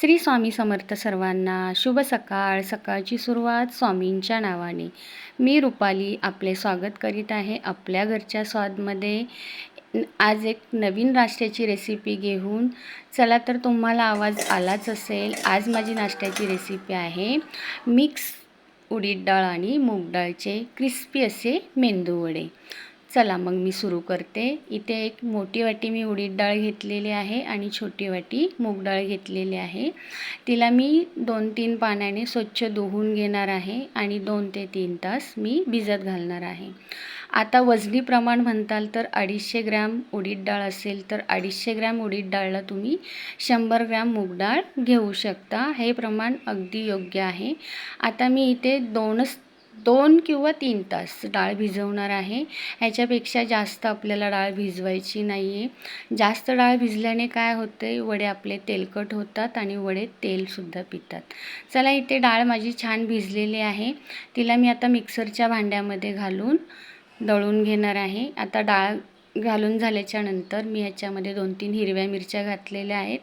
श्री स्वामी समर्थ सर्वांना शुभ सकाळ. सकाळची सुरुवात स्वामींच्या नावाने. मी रुपाली आपले स्वागत करीत आहे आपल्या घरच्या स्वादमध्ये. आज एक नवीन नाश्त्याची रेसिपी घेऊन. चला तर तुम्हाला आवाज आलाच असेल. आज माझी नाश्त्याची रेसिपी आहे मिक्स उडीद डाळ आणि मूग डाळचे क्रिस्पी असे मेंदूवडे. चला मग मी सुरू करते. इथे एक मोठी वाटी मी उडीद डाळ घेतलेली आहे आणि छोटी वाटी मूग डाळ घेतलेली आहे. तिला मी दोन तीन पाण्याने स्वच्छ धुवून घेणार आहे आणि दोन ते तीन तास मी भिजत घालणार आहे. आता वजनी प्रमाण म्हणताल तर अडीचशे ग्रॅम उडीद डाळ असेल तर अडीचशे ग्रॅम उडीद डाळला तुम्ही शंभर ग्रॅम मूग डाळ घेऊ शकता. हे प्रमाण अगदी योग्य आहे. आता मी इथे दोनच दोन किंवा तीन तास डाळ भिजवणार आहे. ह्याच्यापेक्षा जास्त आपल्याला डाळ भिजवायची नाही आहे जास्त डाळ भिजल्याने काय होते वडे आपले तेलकट होतात आणि वडे तेलसुद्धा पितात. चला इथे डाळ माझी छान भिजलेली आहे. तिला मी आता मिक्सरच्या भांड्यामध्ये घालून दळून घेणार आहे. आता डाळ घालून झाल्याच्यानंतर मी ह्याच्यामध्ये दोन तीन हिरव्या मिरच्या घातलेल्या आहेत.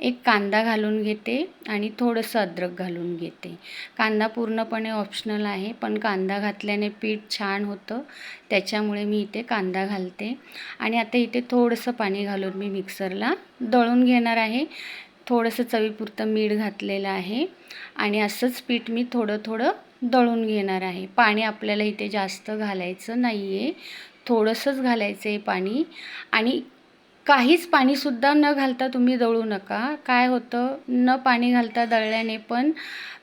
एक कांदा घालून घेते आणि थोडंसं अद्रक घालून घेते. कांदा पूर्णपणे ऑप्शनल आहे पण कांदा घातल्याने पीठ छान होतं. त्याच्यामुळे मी इथे कांदा घालते. आणि आता इथे थोडंसं पाणी घालून मी मिक्सरला दळून घेणार आहे. थोडंसं चवीपुरतं मीठ घातलेलं आहे. आणि असंच पीठ मी थोडं थोडं दळून घेणार आहे. पाणी आपल्याला इथे जास्त घालायचं नाही आहे थोडंसंच घालायचं आहे पाणी. आणि काहीच पाणीसुद्धा न घालता तुम्ही दळू नका. काय होतं? न पाणी घालता दळल्याने पण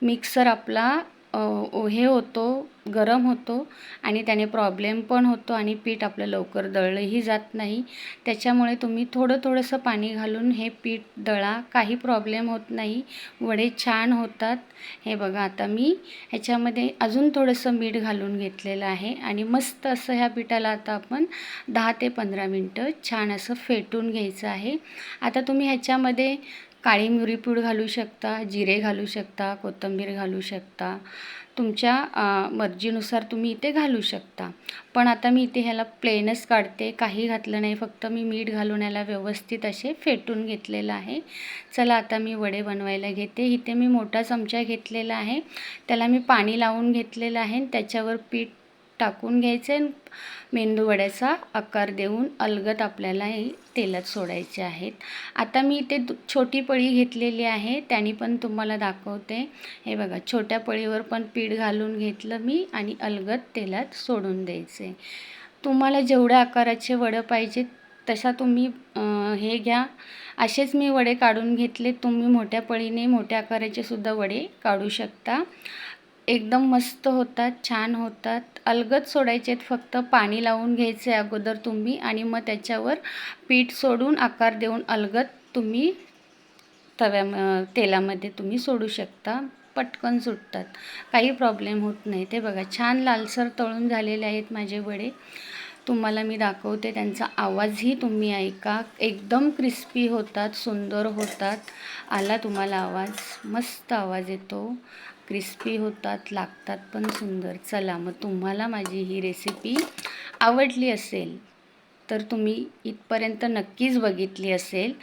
मिक्सर आपला हे होतो गरम होतो आणि त्याने प्रॉब्लेम पण होतो आणि पीठ आपलं लवकर दळलंही जात नाही. त्याच्यामुळे तुम्ही थोडं थोडंसं पाणी घालून हे पीठ दळा. काही प्रॉब्लेम होत नाही. वडे छान होतात. हे बघा आता मी ह्याच्यामध्ये अजून थोडंसं मीठ घालून घेतलेलं आहे आणि मस्त असं ह्या पिठाला आता आपण दहा ते पंधरा मिनटं छान असं फेटून घ्यायचं आहे. आता तुम्ही ह्याच्यामध्ये काळी मिरी पूड घालू शकता जिरे घालू शकता कोथिंबीर घालू शकता. तुमच्या मर्जीनुसार तुम्ही इथे घालू शकता. पण आता मी इथे ह्याला प्लेनच काढते. काही घातलं नाही फक्त मी मीठ घालून याला व्यवस्थित असे फेटून घेतलेलं आहे. चला आता मी वडे बनवायला घेते. इथे मी मोठा चमचा घेतलेला आहे. त्याला मी पाणी लावून घेतलेलं आहे त्याच्यावर पीठ टाकून घ्यायचे आणि मेंदूवड्याचा आकार देऊन अलगद आपल्याला हे तेलात सोडायचे आहेत. आता मी इथे दु- छोटी पळी घेतलेली आहे. त्याने पण तुम्हाला दाखवते. हे बघा छोट्या पळीवर पण पीठ घालून घेतलं मी आणि अलगद तेलात सोडून द्यायचे. तुम्हाला जेवढ्या आकाराचे वडं पाहिजेत तशा तुम्ही हे घ्या. असेच मी वडे काढून घेतले. तुम्ही मोठ्या पळीने मोठ्या आकाराचे सुद्धा वडे काढू शकता. एकदम मस्त होतात छान होतात. अलगद सोडायचे आहेत फक्त पाणी लावून घ्यायचे अगोदर तुम्ही आणि मग त्याच्यावर पीठ सोडून आकार देऊन अलगद तुम्ही तव्या तेलामध्ये तुम्ही सोडू शकता. पटकन सुटतात. काही प्रॉब्लेम होत नाही. ते बघा छान लालसर तळून झालेले आहेत माझे वडे. तुम्हाला मी दाखवते त्यांचा आवाजही तुम्ही ऐका. एकदम क्रिस्पी होतात सुंदर होतात. आला तुम्हाला आवाज. मस्त आवाज येतो. क्रिस्पी होतात लागतात पण सुंदर. चला मग तुम्हाला माझी ही रेसिपी आवडली असेल तर तुम्ही इथपर्यंत नक्कीच बघितली असेल.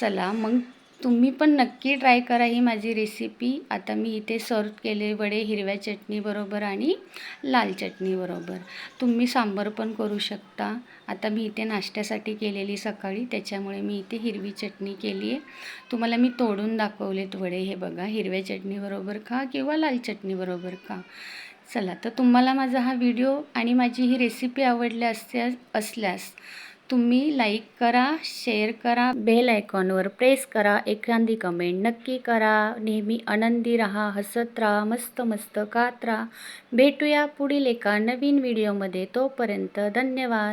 चला मग तुम्ही पण नक्की ट्राय करा ही माझी रेसिपी आता मी इथे सर्व केले वडे हिरव्या चटणीबरोबर आणि लाल चटणीबरोबर तुम्ही सांबर पण करू शकता. आता मी इथे नाश्त्यासाठी केलेली सकाळी त्याच्यामुळे मी इथे हिरवी चटणी केली आहे तुम्हाला मी तोडून दाखवलेत वडे हे बघा हिरव्या चटणीबरोबर खा किंवा लाल चटणीबरोबर खा. चला तर तुम्हाला माझा हा व्हिडिओ आणि माझी ही रेसिपी आवडल्या असल्यास असल्यास तुम्ही लाईक करा शेअर करा बेल आयकॉनवर प्रेस करा एखादी कमेंट नक्की करा. नेहमी आनंदी राहा हसत राहा मस्त मस्त कात राहा. भेटूया पुढील एका नवीन व्हिडिओमध्ये तोपर्यंत धन्यवाद.